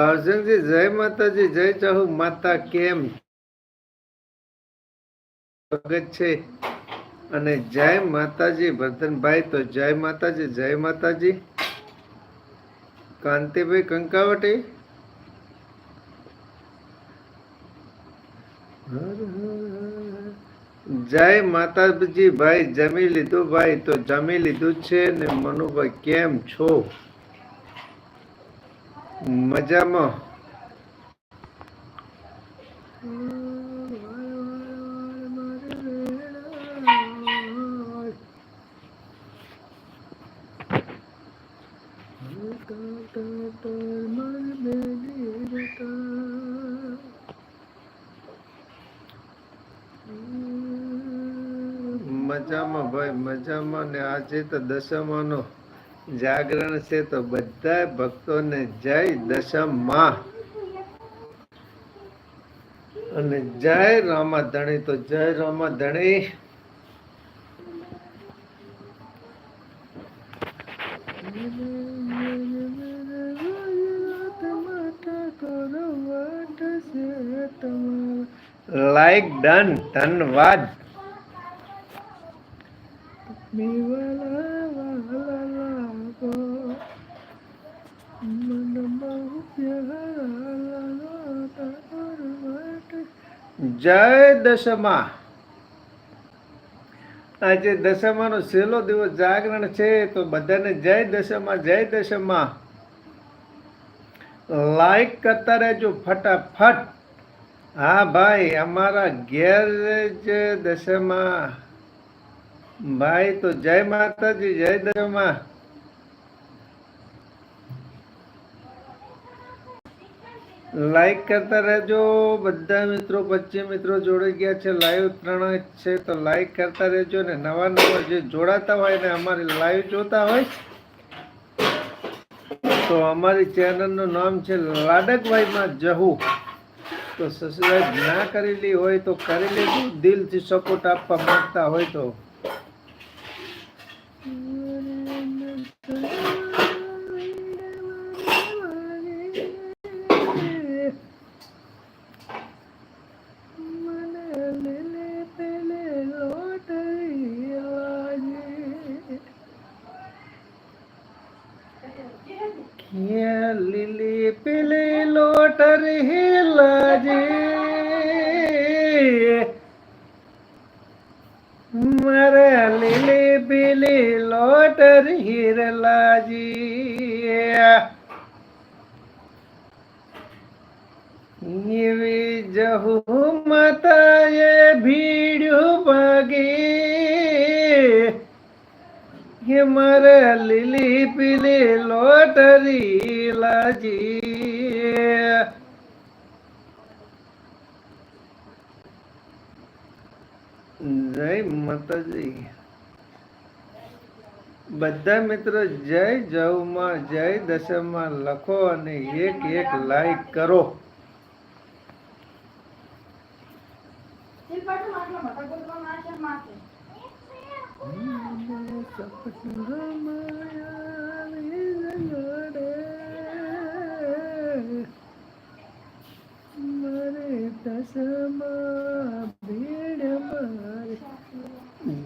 ભાવજનજી જય માતાજી, જય ચાહુ, માતા કેમ? સ્વાગત છે. અને જય માતાજી, ભરતનભાઈ, તો જય માતાજી જય માતાજી. કાંતિભાઈ કંકાવટી? જય માતાજી, ભાઈ, જમી લીધું ભાઈ, તો જમી લીધું છે ને મનુભાઈ, કેમ છો? મજામાં. મજામાં ભાઈ મજામાં. ને આજે તો દશામાનો જાગરણ છે તો બધા ભક્તોને જય દશમમાં અને જય રામાધણી, તો જય રામાધણી. લાઈક ડન ધન્યવાદ. જય દશમા. આજે દશમાનો છેલ્લો દિવસ જાગરણ છે, તો બધાને જય દશમા જય દશમા. લાઈક કરતા રહેજો ફટાફટ. હા ભાઈ, અમારા ઘેર જ દશમા. ભાઈ, તો જય માતાજી, જય દશમા. લાઈક કરતા રહેજો. બધા મિત્રો પચીસ મિત્રો જોડાઈ ગયા છે. લાઈવ ત્રણ છે. તો લાઈક કરતા રહેજો ને નવા નવા જે જોડાતા હોય ને અમારી લાઈવ જોતા હોય. તો અમારી ચેનલનું નામ છે લાડકભાઈમાં જહુ. તો સબસ્ક્રાઈબ ના કરેલી હોય તો કરી લેજો. દિલથી સપોર્ટ આપવા માંગતા હોય તો ક્યાં લીલી પેલી લોટર હિલાજે મારે લીલી પેલી લોટર હિરલાજી જહુ માતાએ ભીડ્યું ભાગી હે મારે લીલી પીલી લોટરી લાજી જય માતાજી. બધા મિત્રો જય જવમાં જય દશમમાં લખો અને એક એક લાઈક કરો.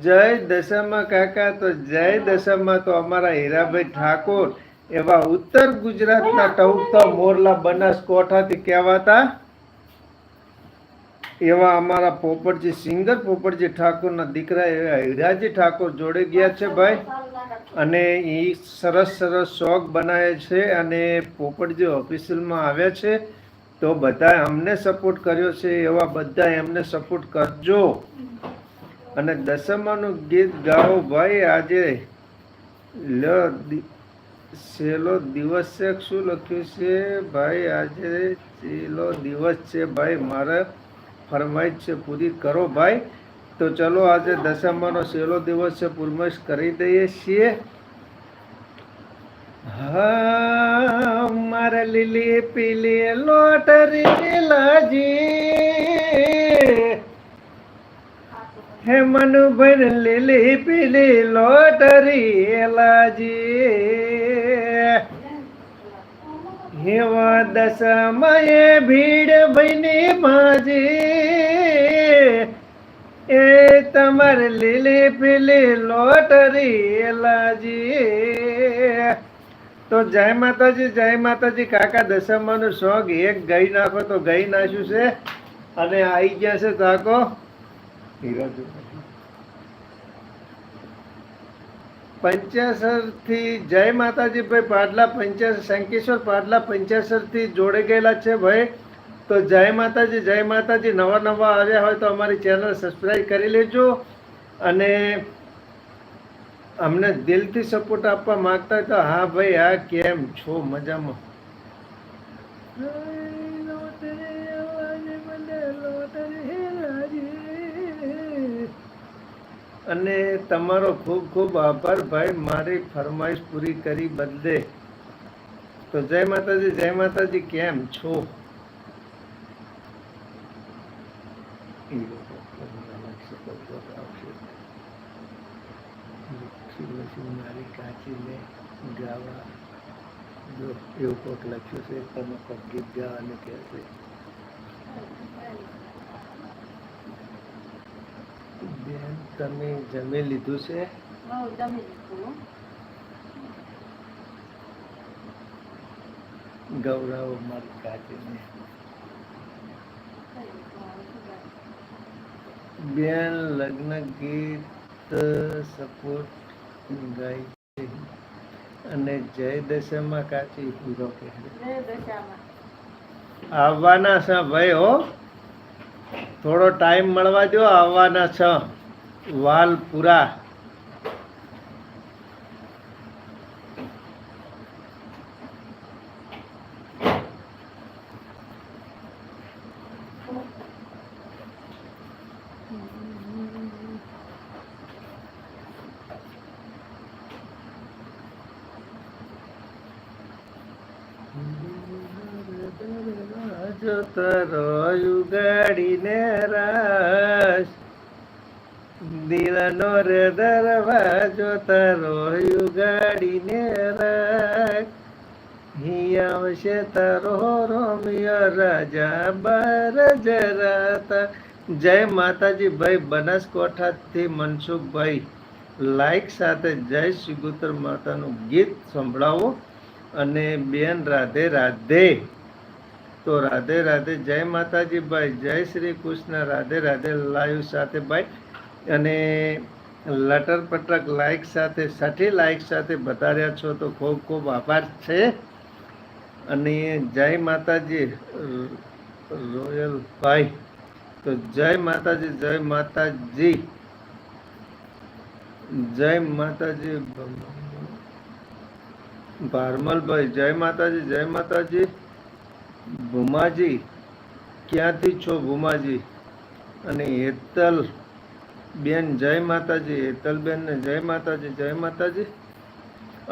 જય દશામાં કાકા, તો જય દશામાં તો અમારા હીરાભાઈ ઠાકોર એવા ઉત્તર ગુજરાતના ટહુકતા મોરલા બનાસકોઠાથી કહેવાતા એવા અમારા પોપટજી, સિંગર પોપટજી ઠાકોરના દીકરા એવા હીરાજી ઠાકોર જોડે ગયા છે ભાઈ. અને એ સરસ સરસ શોખ બનાવે છે અને પોપટજી ઓફિસિયલમાં આવ્યા છે. તો બધા અમને સપોર્ટ કર્યો છે, એવા બધા એમને સપોર્ટ કરજો. અને દસમાનું ગીત ગાઓ ભાઈ, આજે લ છેલ્લો દિવસ છે, શું લખ્યું છે? ભાઈ, આજે છેલ્લો દિવસ છે, ભાઈ, મારે ફરમાઈશ છે, પૂરી કરો ભાઈ. તો ચલો, આજે દસમાનો છેલ્લો દિવસ છે ફરમાઈશ કરી દઈએ છીએ. હા, મારે લીલી પીલી લોટરી લાજી. હે મનુભાઈ લીલી પીલી લોટરી લાજી હેવા દશામાએ ભીડ ભઈની ભાજી એ તમારે લીલી પીલી લોટરી લાજી તો જય માતાજી જય માતાજી. કાકા દશામાનું શોખ એક ગઈ નાખો તો ગઈ નાખ્યું છે. અને આવી ગયા છે તાકો પંચાસરથી જય માતાજી ભાઈ પાડલા પંચાસર શંકેશ્વર પાડલા પંચાસરથી જોડે ગયેલા છે ભાઈ. તો જય માતાજી જય માતાજી. નવા નવા આવ્યા હોય તો અમારી ચેનલ સબસ્ક્રાઈબ કરી લેજો. અને અમને દિલથી સપોર્ટ આપવા માંગતા હોય તો હા ભાઈ હા કેમ છો? મજામાં. અને તમારો ખૂબ ખૂબ આભાર ભાઈ, મારી ફરમાઈશ પૂરી કરી બદલે. તો જય માતાજી જય માતાજી, કેમ છો? મારી કાચીને ગાવા એવું કોક લખ્યું છે તમે કોક ગીત ગાવાનું કહે છે? બેન તમે જમી લીધું છે. ગૌરવ મારી કાચીને બેન લગ્ન ગીત સપોર્ટ ગાય છે. અને જય દશામાં કાચી હીરો કહે આવવાના છે ભાઈ હો. થોડો ટાઈમ મળવા દો આવવાના છ. વાલ પૂરા જો તારો ઉગાડીને રાસ. દિલનો રે દરવાજો તારો ઉગાડીને રાખ. આવશે તારો રોમિયો રાજા બાર જરાતા. જય માતાજી ભાઈ, બનાસકોઠાથી મનસુખભાઈ. લાઈક સાથે જય શ્રીગુતર માતાનું ગીત સંભળાવો. અને બેન રાધે રાધે. તો રાધે રાધે જય માતાજી ભાઈ, જય શ્રી કૃષ્ણ. રાધે રાધે લાઈવ સાથે ભાઈ. અને લટર પટક લાઈક સાથે સાથે લાઈક સાથે બતાવ્યા છો તો ખૂબ ખૂબ આભાર છે. અને જય માતાજી, રોયલ ભાઈ. તો જય માતાજી જય માતાજી. જય માતાજી ભારમલભાઈ જય માતાજી જય માતાજી. ભૂમાજી ક્યાંથી છો ભૂમાજી અને હેતલ બેન, જય માતાજી હેતલબેનને જય માતાજી જય માતાજી.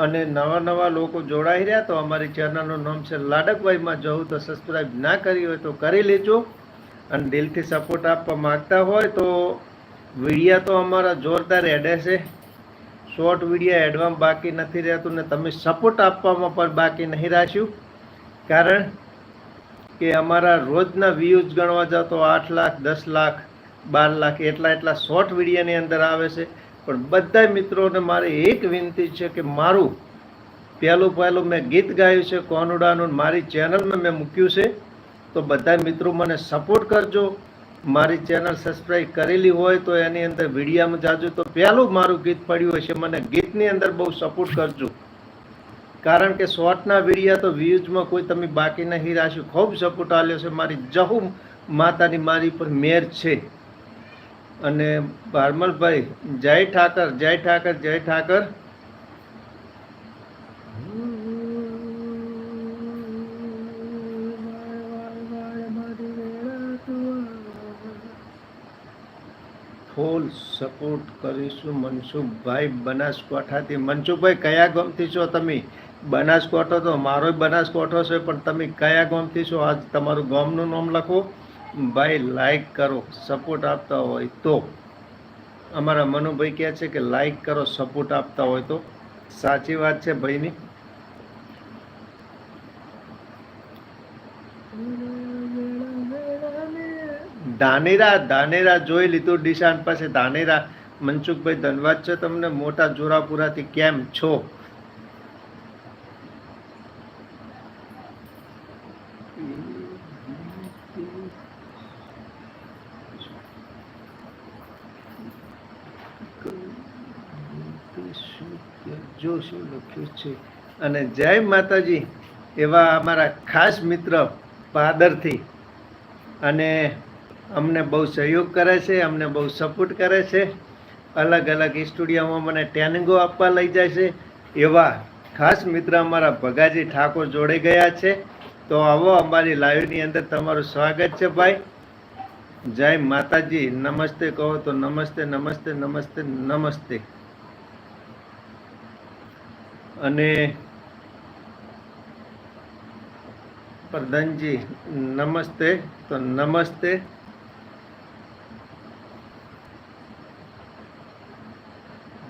અને નવા નવા લોકો જોડાઈ રહ્યા તો અમારી ચેનલનું નામ છે લાડકભાઈમાં. જવું તો સબસ્ક્રાઈબ ના કરી હોય તો કરી લેજો. અને દિલથી સપોર્ટ આપવા માગતા હોય તો વિડીયા તો અમારા જોરદાર એડે છે શોર્ટ વિડીયા એડવામાં બાકી નથી રહેતું ને તમે સપોર્ટ આપવામાં પણ બાકી નહીં રાખ્યું. કારણ કે અમારા રોજના વ્યૂઝ ગણવા જાઓ તો આઠ લાખ, દસ લાખ, બાર લાખ, એટલા એટલા શોર્ટ વિડીયાની અંદર આવે છે. પણ બધા મિત્રોને મારે એક વિનંતી છે કે મારું પહેલું પહેલું મેં ગીત ગાયું છે કોનુડાનું મારી ચેનલમાં મેં મૂક્યું છે. તો બધા મિત્રો મને સપોર્ટ કરજો. મારી ચેનલ સબસ્ક્રાઈબ કરેલી હોય તો એની અંદર વિડીયામાં જાજો. તો પહેલું મારું ગીત પડ્યું હશે. મને ગીતની અંદર બહુ સપોર્ટ કરજો. કારણ કે શોર્ટના વિડીયા તો વ્યૂઝમાં કોઈ તમે બાકી નહીં રાખ્યું. ખૂબ સપોર્ટ આવ્યો છે મારી જહુ માતાની મારી પર મેર છે. અને ભારમલભાઈ જય ઠાકર જય ઠાકર જય ઠાકર. ફૂલ સપોર્ટ કરીશું મનસુખભાઈ બનાસકાંઠાથી. મનસુખભાઈ, કયા ગમતી છો તમે? બનાસકાંઠો તો મારોય બનાસકાંઠો છે, પણ તમે કયા ગામથી છો? આજ તમારું ગામનું નામ લખો. ભાઈ લાઈક કરો સપોર્ટ આપતા હોય તો. અમારા મનુભાઈ કહે છે કે લાઈક કરો સપોર્ટ આપતા હોય તો. સાચી વાત છે ભાઈની? ધાનેરા ધાનેરા જોઈ લીધું ડિશાન પાસે. ધાનેરા, મનસુખભાઈ ધનવાદ છે તમને? મોટા જોરાપુરાથી કેમ છો જો શું લખ્યું છે? અને જય માતાજી, એવા અમારા ખાસ મિત્ર પાદરથી. અને અમને બહુ સહયોગ કરે છે, અમને બહુ સપોર્ટ કરે છે. અલગ અલગ સ્ટુડિયોમાં મને ટ્રેનિંગો આપવા લઈ જાય છે. એવા ખાસ મિત્ર અમારા ભગાજી ઠાકોર જોડે ગયા છે. તો આવો અમારી લાઈવની અંદર તમારું સ્વાગત છે ભાઈ. જય માતાજી, નમસ્તે કહો તો નમસ્તે નમસ્તે નમસ્તે નમસ્તે. અને પ્રધાનજી, નમસ્તે. તો નમસ્તે.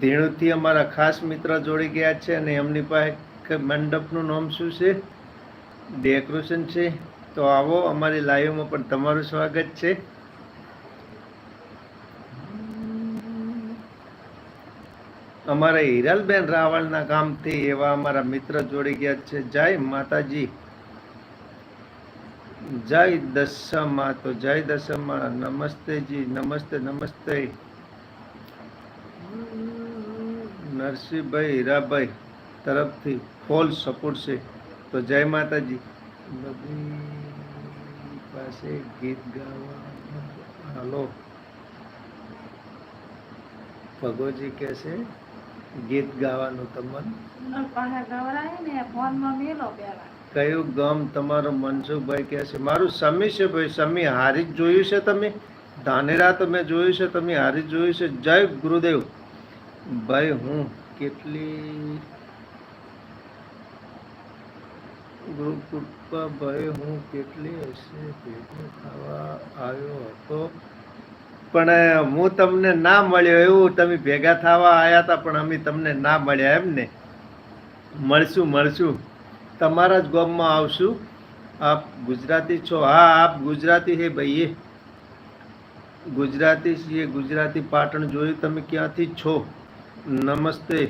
ધીણુથી અમારા ખાસ મિત્ર જોડી ગયા છે અને એમની પાસે મંડપનું નામ શું છે? ડેકોરેશન છે. તો આવો અમારી લાઈવમાં પણ તમારું સ્વાગત છે. અમારા હિરાલબેન રાવળના ગામથી એવા અમારા મિત્ર જોડી ગયા છે. જય માતાજી. જય દશમા. તો જય દશમા. નમસ્તે જી. નમસ્તે નમસ્તે. નરસિંહભાઈ હીરાભાઈ તરફથી ફોલ સપોર્ટ છે. તો જય માતાજી. પાસે ગીત ગાવા. હાલો. ભગોજી કહે છે ગીત ગાવાનું તમને? કયું ગામ તમારો મનસુખભાઈ કહે છે? મારું સમી છે ભાઈ સમી હારી જ જોયું છે તમે? ધાનેરા તો મેં જોયું છે તમે હારી જ જોયું છે. જય ગુરુદેવ. ભાઈ હું કેટલી ગુરુ કૃપા ભાઈ હું કેટલી હશે ભેગો થવા આવ્યો હતો? પણ હું તમને ના મળ્યો એવું તમે ભેગા થવા આવ્યા હતા, પણ અમે તમને ના મળ્યા એમ ને? મળશું મળશું. તમારા જ ગામમાં આવશું. આપ ગુજરાતી છો. હા, આપ ગુજરાતી હે ભાઈએ. ગુજરાતી છીએ, ગુજરાતી પાટણ જોયું તમે ક્યાંથી છો? નમસ્તે.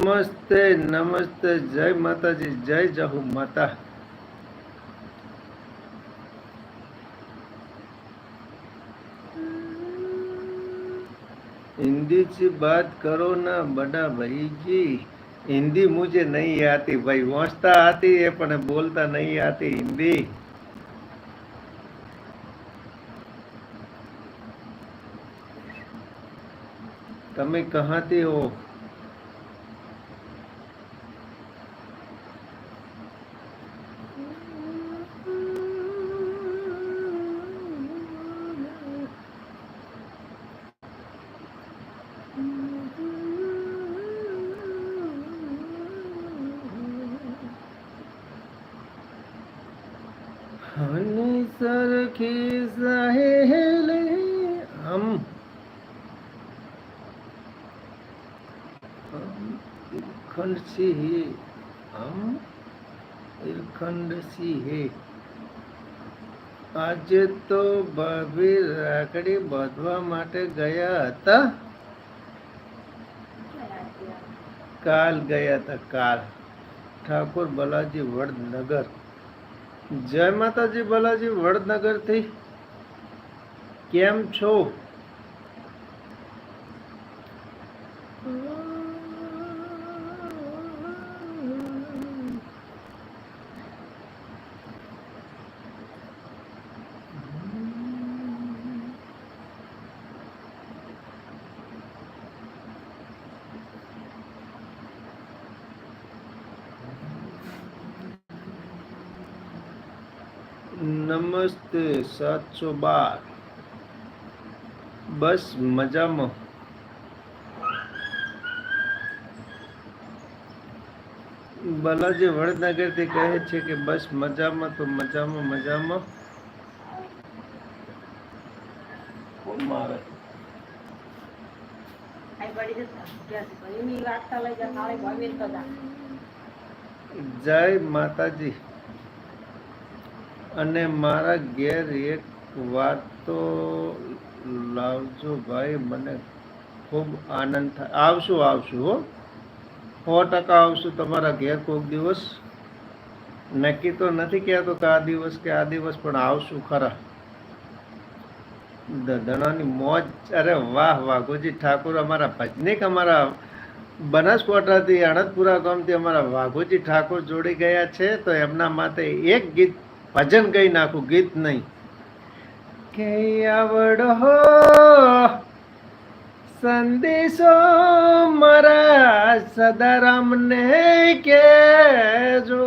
નમસ્તે નમસ્તે જય માતાજી જય જહુ માતા हिंदी से बात करो ना बड़ा भाई जी हिंदी मुझे नहीं आती भाई वाँचता आती है પણ બોલતા नहीं आती हिंदी તમે કહાથી હો સખી સહેલે હમ હમ ખંડ હે આજે તો ભાભી રાખડી બાંધવા માટે ગયા હતા કાલ ગયા હતા કાલ ઠાકોર બલાજી વડનગર જય માતાજી બાલાજી વડનગરથી કેમ હમ, નમસ્તે સાતસો બાર. બસ મજામાં. બાલાજી વડનગરથી કહે છે કે બસ મજામાં તો મજામાં મજામાં. કોણ મારે? જય પડી જતા ગેસ પર એની રાખતા લઈ જા કાલે ભાવીને તો જા જય માતાજી અને મારા ઘેર એક વાત તો લાવજો ભાઈ, મને ખૂબ આનંદ થાય. આવશું આવશું, હો. સો ટકા આવશું તમારા ઘેર કોઈક દિવસ. નક્કી તો નથી કહેતો કે આ દિવસ કે આ દિવસ, પણ આવશું ખરા. દધણાની મોજ, અરે વાહ વાહ, ગોજી ઠાકોર અમારા ભજનીક અમારા બનાસકાંઠાથી અણદપુરા ગામથી અમારા વાઘોજી ઠાકોર જોડી ગયા છે, તો એમના માટે એક ગીત ભજન ગઈ નાખું, ગીત નહીં. કે આવડો સંદેશો મારા સદારામને કેજો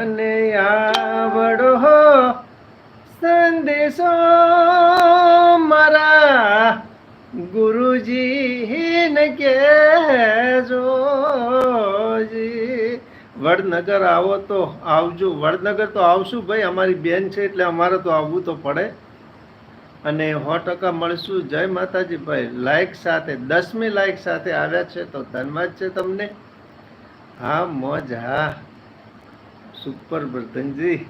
અને આવડો સંદેશો મારા ગુરુજીને કહેજો. જી વડનગર આવો તો આવજો. વડનગર તો આવશું ભાઈ, અમારી બેન છે એટલે અમારે તો આવવું તો પડે. અને સો ટકા મળશું. જય માતાજી ભાઈ. લાઈક સાથે, દસમી લાઈક સાથે આવ્યા છે તો ધન્યવાદ છે તમને. હા, મોજ, હા. સુપર બર્ધનજી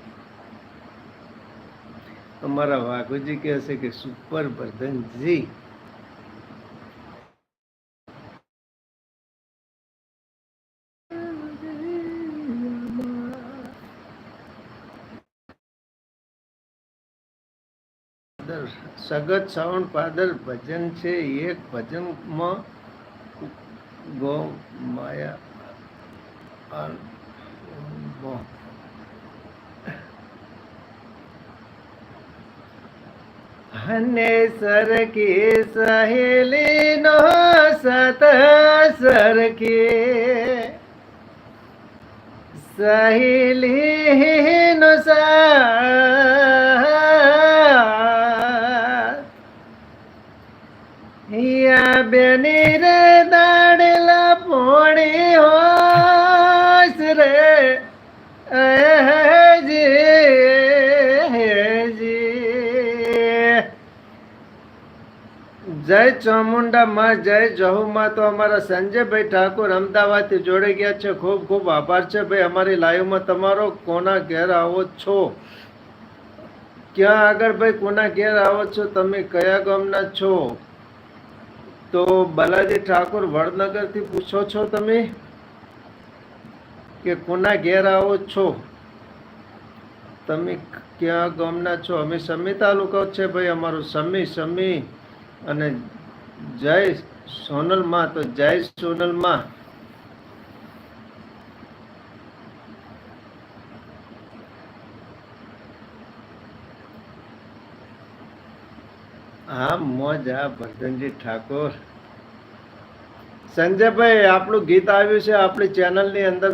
અમારા વાઘુજી કહે છે કે સુપર વર્ધનજી. સગત શ્રવણ પાદર ભજન છે, એક ભજનમાં ગો માયા અને સરકી સહેલી નો સત સરખી સહેલી નો સાથ બેની રે દાડેલા પોણી હોસ રે. જય ચામુંડા માં જય જહુમાં તો અમારા સંજયભાઈ ઠાકોર અમદાવાદથી જોડે ગયા છે. ખૂબ ખૂબ આભાર છે ભાઈ. અમારી લાઈવમાં તમારો કોના ઘેર આવો છો? ક્યાં આગળ ભાઈ કોના ઘેર આવો છો? તમે કયા ગામના છો? તો બાલાજી ઠાકોર વડનગરથી પૂછો છો તમે કે કોના ઘેર આવો છો? તમે ક્યાં ગામના છો? અમે સમી તાલુકો છે ભાઈ, અમારું સમી સમી અને જય સોનલમાં, તો જય સોનલમાં. હા મોજ ભરતનજી ઠાકોર. સંજયભાઈ આપણું ગીત આવ્યું છે આપણી ચેનલની અંદર.